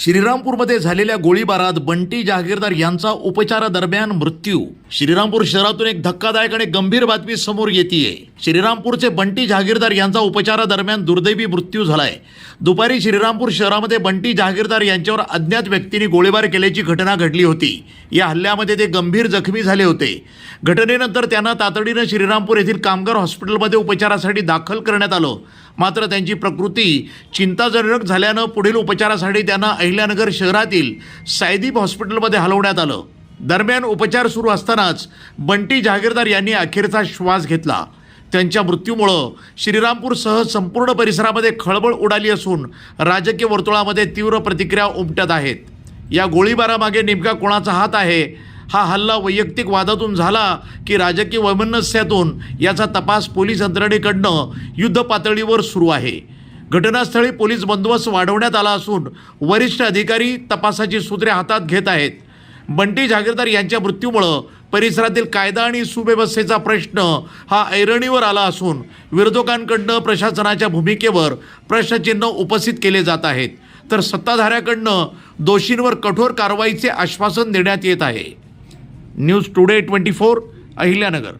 श्रीरामपूरमध्ये झालेल्या गोळीबारात बंटी जहागीरदार यांचा उपचारादरम्यान मृत्यू. श्रीरामपूर शहरातून एक धक्कादायक आणि गंभीर बातमी समोर येते श्रीरामपूरचे बंटी जहागीरदार यांचा उपचारादरम्यान दुर्दैवी मृत्यू झालाय. दुपारी श्रीरामपूर शहरामध्ये बंटी जहागीरदार यांच्यावर अज्ञात व्यक्तींनी गोळीबार केल्याची घटना घडली होती. या हल्ल्यामध्ये ते गंभीर जखमी झाले होते. घटनेनंतर त्यांना तातडीनं श्रीरामपूर येथील कामगार हॉस्पिटलमध्ये उपचारासाठी दाखल करण्यात आलं. मात्र त्यांची प्रकृती चिंताजनक झाल्यानं पुढील उपचारासाठी त्यांना अहिल्यानगर शहरातील सायदीप हॉस्पिटलमध्ये हलवण्यात आलं. दरम्यान उपचार सुरू असतानाच बंटी जहागीरदार यांनी अखेरचा श्वास घेतला. त्यांच्या मृत्यूमुळं श्रीरामपूरसह संपूर्ण परिसरामध्ये खळबळ उडाली असून राजकीय वर्तुळामध्ये तीव्र प्रतिक्रिया उमटत आहेत. या गोळीबारामागे नेमका कोणाचा हात आहे? हा हल्ला वैयक्तिक वादातून झाला की राजकीय वैमनस्यातून याचा तपास पोलीस यंत्रणेकडनं युद्ध पातळीवर सुरू आहे. घटनास्थळी पोलीस बंदोबस्त वाढवण्यात आला असून वरिष्ठ अधिकारी तपासाची सूत्रे हातात घेत आहेत. बंटी जागीरदार यांच्या मृत्यूमुळं परिसरातील कायदा आणि सुव्यवस्थेचा प्रश्न हा ऐरणीवर आला असून विरोधकांकडनं प्रशासनाच्या भूमिकेवर प्रश्नचिन्ह उपस्थित केले जात आहेत. तर सत्ताधाऱ्याकडनं दोषींवर कठोर कारवाईचे आश्वासन देण्यात येत आहे. News today twenty four Ahilyanagar.